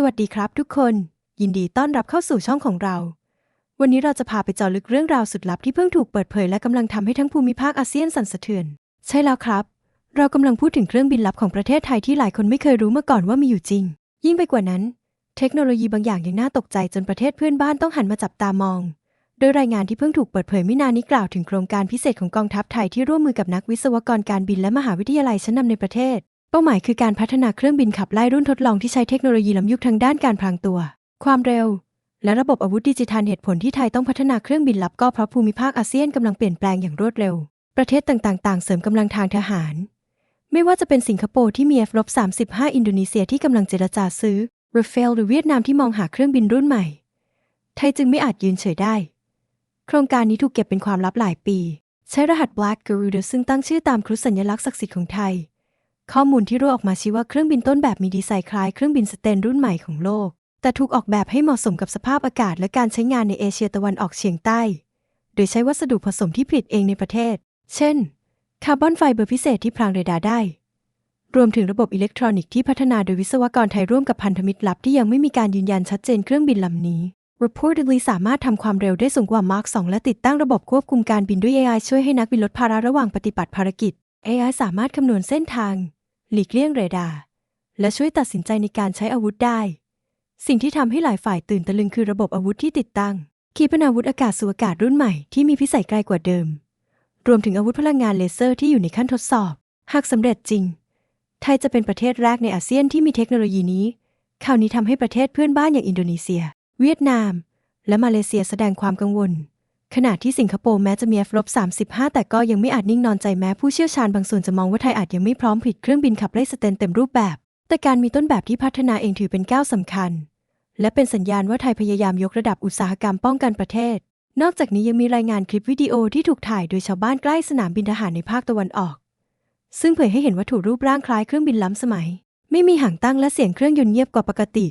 สวัสดีครับทุกคน ยินดีต้อนรับเข้าสู่ช่องของเรา วันนี้เราจะพาไปเจาะลึกเรื่องราวสุดลับที่เพิ่งถูกเปิดเผยและกำลังทำให้ทั้งภูมิภาคอาเซียนสั่นสะเทือน ใช่แล้วครับ เรากำลังพูดถึงเครื่องบินลับของประเทศไทยที่หลายคนไม่เคยรู้มาก่อนว่ามีอยู่จริง ยิ่งไปกว่านั้น เทคโนโลยีบางอย่างยังน่าตกใจจนประเทศเพื่อนบ้านต้องหันมาจับตามอง โดยรายงานที่เพิ่งถูกเปิดเผยไม่นานนี้กล่าวถึงโครงการพิเศษของกองทัพไทยที่ร่วมมือกับนักวิศวกรการบินและมหาวิทยาลัยชั้นนำในประเทศ เป้าหมายคือการพัฒนาเครื่องบินขับไล่รุ่นทดลองที่ใช้เทคโนโลยีล้ำยุคทางด้านการพรางตัว ความเร็ว และระบบอาวุธดิจิทัลเหตุผลที่ไทยต้องพัฒนาเครื่องบินลับก็เพราะภูมิภาคอาเซียนกำลังเปลี่ยนแปลงอย่างรวดเร็ว ประเทศต่างๆ ต่างเสริมกำลังทางทหาร ไม่ว่าจะเป็นสิงคโปร์ที่มี F-35 อินโดนีเซียที่กำลังเจรจาซื้อ r a f a l หรือเวียดนามที่มองหาเครื่องบินรุ่นใหม่ ไทยจึงไม่อาจยืนเฉยได้ โครงการนี้ถูกเก็บเป็นความลับหลายปี ใช้รหัส Black Garuda ซึ่งตั้งชื่อตามครุฑสัญลักษณ์ศักดิ์สิทธิ์ของไทย ข้อมูลที่รั่วออกมาชี้ว่าเครื่องบินต้นแบบมีดีไซน์คล้ายเครื่องบินสเตนรุ่นใหม่ของโลก แต่ถูกออกแบบให้เหมาะสมกับสภาพอากาศและการใช้งานในเอเชียตะวันออกเฉียงใต้ โดยใช้วัสดุผสมที่ผลิตเองในประเทศ เช่น คาร์บอนไฟเบอร์พิเศษที่พรางเรดาร์ได้ รวมถึงระบบอิเล็กทรอนิกส์ที่พัฒนาโดยวิศวกรไทยร่วมกับพันธมิตรลับที่ยังไม่มีการยืนยันชัดเจนเครื่องบินลำนี้ reportedly สามารถทำความเร็วได้สูงกว่า Mach 2และติดตั้งระบบควบคุมการบินด้วย AI ช่วยให้นักบินลดภาระระหว่างปฏิบัติภารกิจ AI สามารถคำนวณเส้นทาง หลีกเลี่ยงเรดาร์และช่วยตัดสินใจในการใช้อาวุธได้ สิ่งที่ทำให้หลายฝ่ายตื่นตะลึงคือระบบอาวุธที่ติดตั้ง ขีปนาวุธอากาศสู่อากาศรุ่นใหม่ที่มีพิสัยไกลกว่าเดิม รวมถึงอาวุธพลังงานเลเซอร์ที่อยู่ในขั้นทดสอบ หากสำเร็จจริง ไทยจะเป็นประเทศแรกในอาเซียนที่มีเทคโนโลยีนี้ ข่าวนี้ทำให้ประเทศเพื่อนบ้านอย่างอินโดนีเซีย เวียดนาม และมาเลเซียแสดงความกังวล ขณะที่สิงคโปร์แม้จะมี F-35 แต่ก็ยังไม่อาจนิ่งนอนใจแม้ผู้เชี่ยวชาญบางส่วนจะมองว่าไทยอาจยังไม่พร้อมผลิตเครื่องบินขับไล่สเตนเต็มรูปแบบ แต่การมีต้นแบบที่พัฒนาเองถือเป็นก้าวสำคัญ และเป็นสัญญาณว่าไทยพยายามยกระดับอุตสาหกรรมป้องกันประเทศ นอกจากนี้ยังมีรายงานคลิปวิดีโอที่ถูกถ่ายโดยชาวบ้านใกล้สนามบินทหารในภาคตะวันออก ซึ่งเผยให้เห็นวัตถุรูปร่างคล้ายเครื่องบินล้ำสมัย ไม่มีหางตั้งและเสียงเครื่องยนต์เงียบกว่าปกติ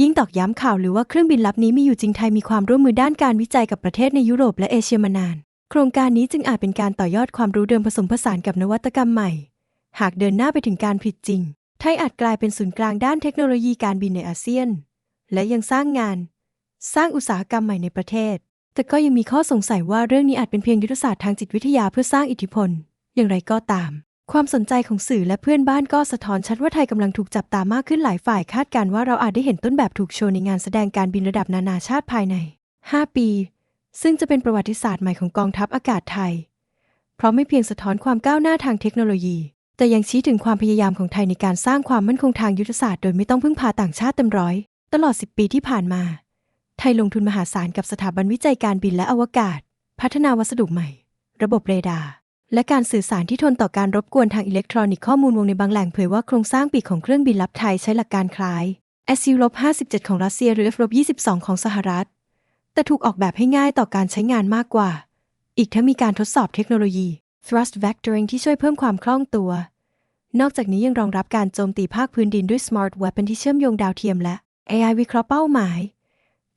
ยิ่งตอกย้ำข่าวหรือว่าเครื่องบินลับนี้มีอยู่จริงไทยมีความร่วมมือด้านการวิจัยกับประเทศในยุโรปและเอเชียมานาน โครงการนี้จึงอาจเป็นการต่อยอดความรู้เดิมผสมผสานกับนวัตกรรมใหม่ หากเดินหน้าไปถึงการผลิตจริง ไทยอาจกลายเป็นศูนย์กลางด้านเทคโนโลยีการบินในอาเซียน และยังสร้างงาน สร้างอุตสาหกรรมใหม่ในประเทศ แต่ก็ยังมีข้อสงสัยว่าเรื่องนี้อาจเป็นเพียงยุทธศาสตร์ทางจิตวิทยาเพื่อสร้างอิทธิพล อย่างไรก็ตาม ความสนใจของสื่อและเพื่อนบ้านก็สะท้อนชัดว่าไทยกำลังถูกจับตามากขึ้นหลายฝ่ายคาดการว่าเราอาจได้เห็นต้นแบบถูกโชว์ในงานแสดงการบินระดับนานาชาติภายใน 5 ปี ซึ่งจะเป็นประวัติศาสตร์ใหม่ของกองทัพอากาศไทย เพราะไม่เพียงสะท้อนความก้าวหน้าทางเทคโนโลยี แต่ยังชี้ถึงความพยายามของไทยในการสร้างความมั่นคงทางยุทธศาสตร์โดยไม่ต้องพึ่งพาต่างชาติเต็มร้อย ตลอด 10 ปีที่ผ่านมา ไทยลงทุนมหาศาลกับสถาบันวิจัยการบินและอวกาศ พัฒนาวัสดุใหม่ ระบบเรดาร์ และการสื่อสารที่ทนต่อการรบกวนทางอิเล็กทรอนิกส์ข้อมูลวงในบางแหล่งเผยว่าโครงสร้างปีกของเครื่องบินลับไทยใช้หลักการคล้าย SU-57 ของรัสเซียหรือ F-22 ของสหรัฐ แต่ถูกออกแบบให้ง่ายต่อการใช้งานมากกว่า อีกทั้งมีการทดสอบเทคโนโลยี thrust vectoring ที่ช่วยเพิ่มความคล่องตัว นอกจากนี้ยังรองรับการโจมตีภาคพื้นดินด้วย smart weapon ที่เชื่อมโยงดาวเทียมและ AI วิเคราะห์เป้าหมาย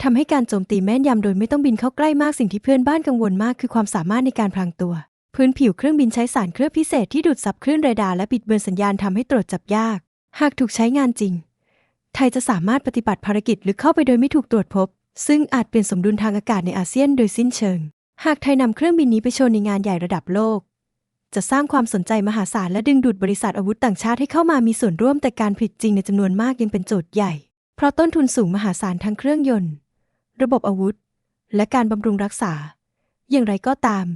ทำให้การโจมตีแม่นยำโดยไม่ต้องบินเข้าใกล้มากสิ่งที่เพื่อนบ้านกังวลมากคือความสามารถในการพลางตัว พื้นผิวเครื่องบินใช้สารเคลือบพิเศษที่ดูดซับคลื่นเรดาร์และบิดเบือนสัญญาณทำให้ตรวจจับยาก หากถูกใช้งานจริง ไทยจะสามารถปฏิบัติภารกิจหรือเข้าไปโดยไม่ถูกตรวจพบ ซึ่งอาจเปลี่ยนสมดุลทางอากาศในอาเซียนโดยสิ้นเชิง หากไทยนำเครื่องบินนี้ไปโชว์ในงานใหญ่ระดับโลก จะสร้างความสนใจมหาศาลและดึงดูดบริษัทอาวุธต่างชาติให้เข้ามามีส่วนร่วมแต่การผลิตจริงในจำนวนมากยังเป็นโจทย์ใหญ่ เพราะต้นทุนสูงมหาศาลทั้งเครื่องยนต์ ระบบอาวุธ และการบำรุงรักษา อย่างไรก็ตาม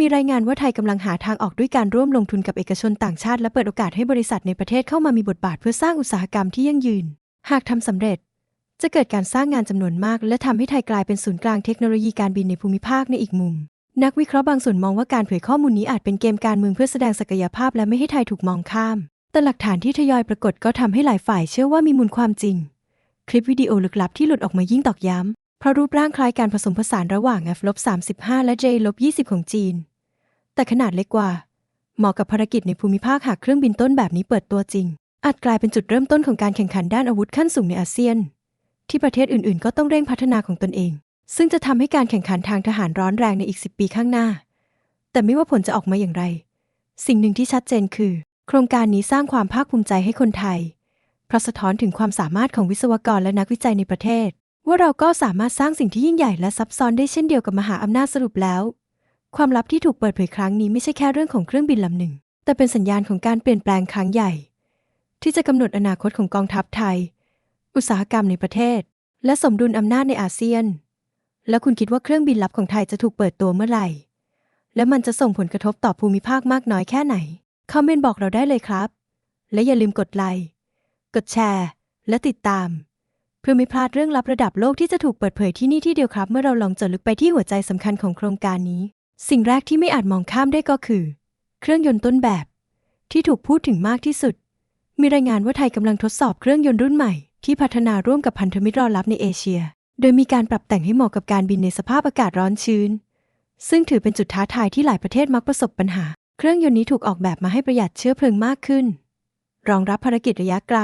มีรายงานว่าไทยกำลังหาทางออกด้วยการร่วมลงทุนกับเอกชนต่างชาติ และเปิดโอกาสให้บริษัทในประเทศเข้ามามีบทบาทเพื่อสร้างอุตสาหกรรมที่ยั่งยืน หากทำสำเร็จ จะเกิดการสร้างงานจำนวนมาก และทำให้ไทยกลายเป็นศูนย์กลางเทคโนโลยีการบินในภูมิภาคในอีกมุม นักวิเคราะห์บางส่วนมองว่าการเผยข้อมูลนี้อาจเป็นเกมการเมืองเพื่อแสดงศักยภาพ และไม่ให้ไทยถูกมองข้าม แต่หลักฐานที่ทยอยปรากฏก็ทำให้หลายฝ่ายเชื่อว่ามีมูลความจริง คลิปวิดีโอลึกลับที่หลุดออกมายิ่งตอกย้ำ เพราะรูปร่างคล้ายการผสมผสานระหว่าง F-35 และ J-20 ของจีน แต่ขนาดเล็กกว่า เหมาะกับภารกิจในภูมิภาคหากเครื่องบินต้นแบบนี้เปิดตัวจริง อาจกลายเป็นจุดเริ่มต้นของการแข่งขันด้านอาวุธขั้นสูงในอาเซียน ที่ประเทศอื่นๆ ก็ต้องเร่งพัฒนาของตนเอง ซึ่งจะทำให้การแข่งขันทางทหารร้อนแรงในอีก 10 ปีข้างหน้า แต่ไม่ว่าผลจะออกมาอย่างไร สิ่งหนึ่งที่ชัดเจนคือ โครงการนี้สร้างความภาคภูมิใจให้คนไทยเพราะสะท้อนถึงความสามารถของวิศวกรและนักวิจัยในประเทศ ว่าเราก็สามารถสร้างสิ่งที่ยิ่งใหญ่และซับซ้อนได้เช่นเดียวกับมหาอำนาจสรุปแล้ว ความลับที่ถูกเปิดเผยครั้งนี้ไม่ใช่แค่เรื่องของเครื่องบินลำหนึ่ง แต่เป็นสัญญาณของการเปลี่ยนแปลงครั้งใหญ่ ที่จะกำหนดอนาคตของกองทัพไทย อุตสาหกรรมในประเทศ และสมดุลอำนาจในอาเซียน แล้วคุณคิดว่าเครื่องบินลับของไทยจะถูกเปิดตัวเมื่อไหร่ และมันจะส่งผลกระทบต่อภูมิภาคมากน้อยแค่ไหนคอมเมนต์บอกเราได้เลยครับ และอย่าลืมกดไลค์กดแชร์ และติดตาม พื่อไม่พลาดเรื่องลับระดับโลกที่จะถูกเปิดเผยที่นี่ที่เดียวครับ เมื่อเราลองเจาะลึกไปที่หัวใจสำคัญของโครงการนี้ สิ่งแรกที่ไม่อาจมองข้ามได้ก็คือ เครื่องยนต์ต้นแบบ ที่ถูกพูดถึงมากที่สุด มีรายงานว่าไทยกำลังทดสอบเครื่องยนต์รุ่นใหม่ที่พัฒนาร่วมกับพันธมิตรรอลับในเอเชีย โดยมีการปรับแต่งให้เหมาะกับการบินในสภาพอากาศร้อนชื้น ซึ่งถือเป็นจุดท้าทายที่หลายประเทศมักประสบปัญหา เครื่องยนต์นี้ถูกออกแบบมาให้ประหยัดเชื้อเพลิงมากขึ้น รองรับภารกิจระยะไกล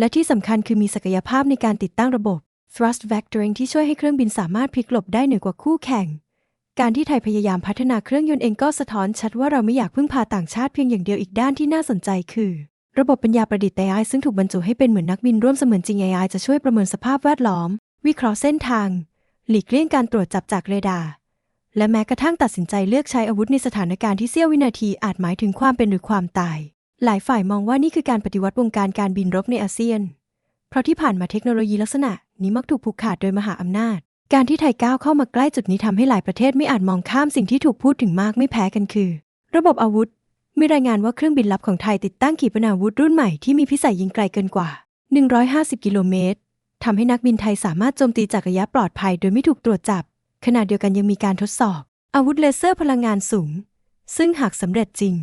และที่สำคัญคือมีศักยภาพในการติดตั้งระบบ thrust vectoring ที่ช่วยให้เครื่องบินสามารถพลิกหลบได้เหนือกว่าคู่แข่ง การที่ไทยพยายามพัฒนาเครื่องยนต์เองก็สะท้อนชัดว่าเราไม่อยากพึ่งพาต่างชาติเพียงอย่างเดียวอีกด้านที่น่าสนใจคือ ระบบปัญญาประดิษฐ์ AI ซึ่งถูกบรรจุให้เป็นเหมือนนักบินร่วมเสมือนจริง AI จะช่วยประเมินสภาพแวดล้อม วิเคราะห์เส้นทาง หลีกเลี่ยงการตรวจจับจากเรดาร์และแม้กระทั่งตัดสินใจเลือกใช้อาวุธในสถานการณ์ที่เสี้ยววินาทีอาจหมายถึงความเป็นหรือความตาย หลายฝ่ายมองว่านี่คือการปฏิวัติวงการการบินรบในอาเซียน เพราะที่ผ่านมาเทคโนโลยีลักษณะนี้มักถูกผูกขาดโดยมหาอำนาจ การที่ไทยก้าวเข้ามาใกล้จุดนี้ทำให้หลายประเทศไม่อาจมองข้ามสิ่งที่ถูกพูดถึงมากไม่แพ้กันคือ ระบบอาวุธ มีรายงานว่าเครื่องบินลับของไทยติดตั้งขีปนาวุธรุ่นใหม่ที่มีพิสัยยิงไกลเกินกว่า 150 กิโลเมตรทำให้นักบินไทยสามารถโจมตีจากระยะปลอดภัย โดยไม่ถูกตรวจจับ ขณะเดียวกันยังมีการทดสอบ อาวุธเลเซอร์พลังงานสูง ซึ่งหากสำเร็จจริง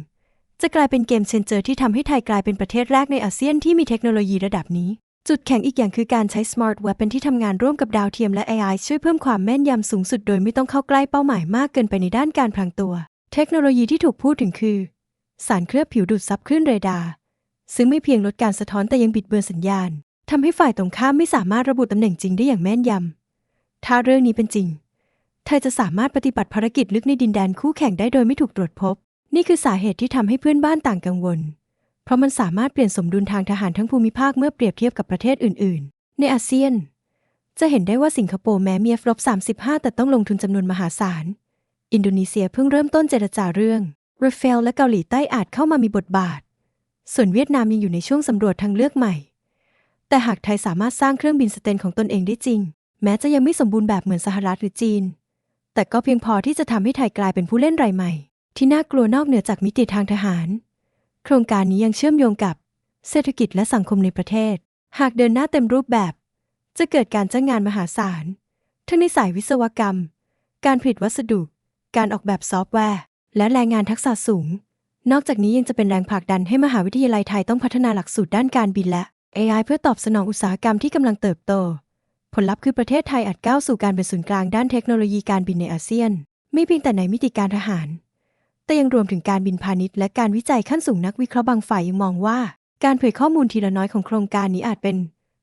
จะกลายเป็นเกมเชนเจอร์ที่ทำให้ไทยกลายเป็นประเทศแรกในอาเซียนที่มีเทคโนโลยีระดับนี้ จุดแข็งอีกอย่างคือการใช้ Smart Weapon ที่ทำงานร่วมกับดาวเทียมและ AI ช่วยเพิ่มความแม่นยำสูงสุดโดยไม่ต้องเข้าใกล้เป้าหมายมากเกินไปในด้านการพลางตัว เทคโนโลยีที่ถูกพูดถึงคือ สารเคลือบผิวดูดซับคลื่นเรดาร์ซึ่งไม่เพียงลดการสะท้อนแต่ยังบิดเบือนสัญญาณทำให้ฝ่ายตรงข้ามไม่สามารถระบุตำแหน่งจริงได้อย่างแม่นยำถ้าเรื่องนี้เป็นจริงไทยจะสามารถปฏิบัติภารกิจลึกในดินแดนคู่แข่งได้โดยไม่ถูกตรวจพบ นี่คือสาเหตุที่ทำให้เพื่อนบ้านต่างกังวล เพราะมันสามารถเปลี่ยนสมดุลทางทหารทั้งภูมิภาคเมื่อเปรียบเทียบกับประเทศอื่น ๆ ในอาเซียน จะเห็นได้ว่าสิงคโปร์แม้มี F 35 แต่ต้องลงทุนจำนวนมหาศาล อินโดนีเซียเพิ่งเริ่มต้นเจรจาเรื่องราฟาลและเกาหลีใต้อาจเข้ามามีบทบาท ส่วนเวียดนามยังอยู่ในช่วงสำรวจทางเลือกใหม่ แต่หากไทยสามารถสร้างเครื่องบินสเตนของตนเองได้จริง แม้จะยังไม่สมบูรณ์แบบเหมือนสหรัฐหรือจีน แต่ก็เพียงพอที่จะทำให้ไทยกลายเป็นผู้เล่นรายใหม่ ที่น่ากลัวนอกเหนือจากมิติทางทหาร โครงการนี้ยังเชื่อมโยงกับเศรษฐกิจและสังคมในประเทศ หากเดินหน้าเต็มรูปแบบ จะเกิดการจ้างงานมหาศาล ทั้งในสายวิศวกรรม การผลิตวัสดุ การออกแบบซอฟต์แวร์ และแรงงานทักษะสูง นอกจากนี้ยังจะเป็นแรงผลักดันให้มหาวิทยาลัยไทยต้องพัฒนาหลักสูตรด้านการบินและ AI เพื่อตอบสนองอุตสาหกรรมที่กำลังเติบโต ผลลัพธ์คือประเทศไทยอาจก้าวสู่การเป็นศูนย์กลางด้านเทคโนโลยีการบินในอาเซียน ไม่เพียงแต่ในมิติการทหาร แต่ยังรวมถึงการบินพาณิชย์และการวิจัยขั้นสูงนักวิเคราะห์บางฝ่ายยังมองว่า การเผยข้อมูลทีละน้อยของโครงการนี้อาจเป็น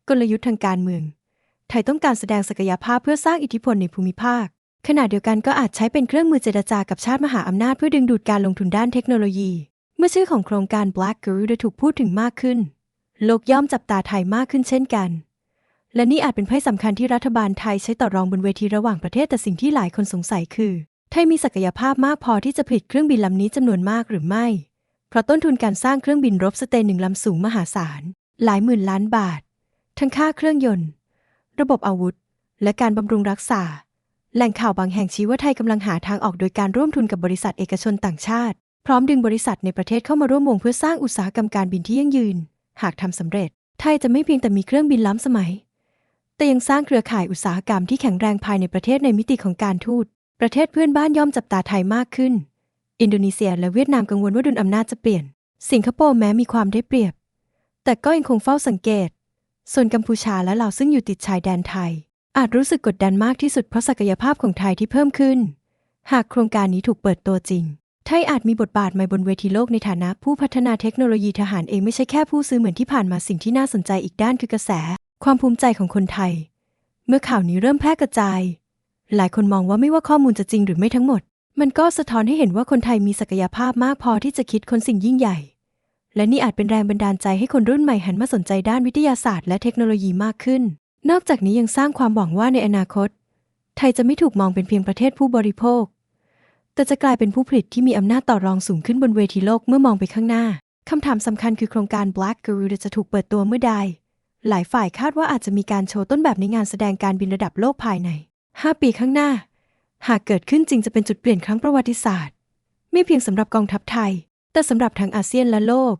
กลยุทธ์ทางการเมือง ไทยต้องการแสดงศักยภาพเพื่อสร้างอิทธิพลในภูมิภาค ขณะเดียวกันก็อาจใช้เป็นเครื่องมือเจรจากับชาติมหาอำนาจเพื่อดึงดูดการลงทุนด้านเทคโนโลยี เมื่อชื่อของโครงการ Black Guru ได้ถูกพูดถึงมากขึ้น โลกย่อมจับตาไทยมากขึ้นเช่นกัน และนี่อาจเป็นไพ่สำคัญที่รัฐบาลไทยใช้ต่อรองบนเวทีระหว่างประเทศแต่สิ่งที่หลายคนสงสัยคือ ทยมีศักยภาพมากพอที่จะผลิตเครื่องบินลำนี้จำนวนมากหรือไม่ เพราะต้นทุนการสร้างเครื่องบินรบสเตนหนึ่งลำสูงมหาศาล หลายหมื่นล้านบาท ทั้งค่าเครื่องยนต์ ระบบอาวุธ และการบำรุงรักษา แหล่งข่าวบางแห่งชี้ว่าไทยกำลังหาทางออกโดยการร่วมทุนกับบริษัทเอกชนต่างชาติ พร้อมดึงบริษัทในประเทศเข้ามาร่วมวงเพื่อสร้างอุตสาหกรรมการบินที่ยั่งยืน หากทำสำเร็จ ไทยจะไม่เพียงแต่มีเครื่องบินล้ำสมัย แต่ยังสร้างเครือข่ายอุตสาหกรรมที่แข็งแรงภายในประเทศในมิติของการทูต ประเทศเพื่อนบ้านย่อมจับตาไทยมากขึ้น อินโดนีเซียและเวียดนามกังวลว่าดุลอำนาจจะเปลี่ยน สิงคโปร์แม้มีความได้เปรียบ แต่ก็ยังคงเฝ้าสังเกต ส่วนกัมพูชาและลาวซึ่งอยู่ติดชายแดนไทย อาจรู้สึกกดดันมากที่สุดเพราะศักยภาพของไทยที่เพิ่มขึ้น หากโครงการนี้ถูกเปิดตัวจริง ไทยอาจมีบทบาทใหม่บนเวทีโลกในฐานะผู้พัฒนาเทคโนโลยีทหารเองไม่ใช่แค่ผู้ซื้อเหมือนที่ผ่านมาสิ่งที่น่าสนใจอีกด้านคือกระแส ความภูมิใจของคนไทย เมื่อข่าวนี้เริ่มแพร่กระจาย หลายคนมองว่าไม่ว่าข้อมูลจะจริงหรือไม่ทั้งหมด มันก็สะท้อนให้เห็นว่าคนไทยมีศักยภาพมากพอที่จะคิดค้นสิ่งยิ่งใหญ่ และนี่อาจเป็นแรงบันดาลใจให้คนรุ่นใหม่หันมาสนใจด้านวิทยาศาสตร์และเทคโนโลยีมากขึ้น นอกจากนี้ยังสร้างความหวังว่าในอนาคต ไทยจะไม่ถูกมองเป็นเพียงประเทศผู้บริโภค แต่จะกลายเป็นผู้ผลิตที่มีอำนาจต่อรองสูงขึ้นบนเวทีโลกเมื่อมองไปข้างหน้าคำถามสำคัญคือโครงการ Black Garuda จะถูกเปิดตัวเมื่อใด หลายฝ่ายคาดว่าอาจจะมีการโชว์ต้นแบบในงานแสดงการบินระดับโลกภายใน 5ปีข้างหน้า หากเกิดขึ้นจริงจะเป็นจุดเปลี่ยนครั้งประวัติศาสตร์ ไม่เพียงสำหรับกองทัพไทย แต่สำหรับทั้งอาเซียนและโลก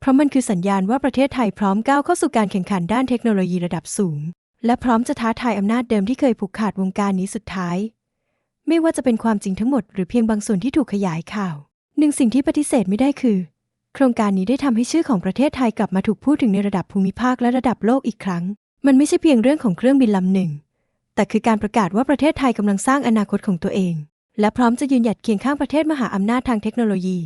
เพราะมันคือสัญญาณว่าประเทศไทยพร้อมก้าวเข้าสู่การแข่งขันด้านเทคโนโลยีระดับสูง และพร้อมจะท้าทายอำนาจเดิมที่เคยผูกขาดวงการนี้สุดท้าย ไม่ว่าจะเป็นความจริงทั้งหมดหรือเพียงบางส่วนที่ถูกขยายข่าวหนึ่งสิ่งที่ปฏิเสธไม่ได้คือ โครงการนี้ได้ทำให้ชื่อของประเทศไทยกลับมาถูกพูดถึงในระดับภูมิภาคและระดับโลกอีกครั้ง มันไม่ใช่เพียงเรื่องของเครื่องบินลำหนึ่ง แต่คือการประกาศว่าประเทศไทยกำลังสร้างอนาคตของตัวเอง และพร้อมจะยืนหยัดเคียงข้างประเทศมหาอำนาจทางเทคโนโลยี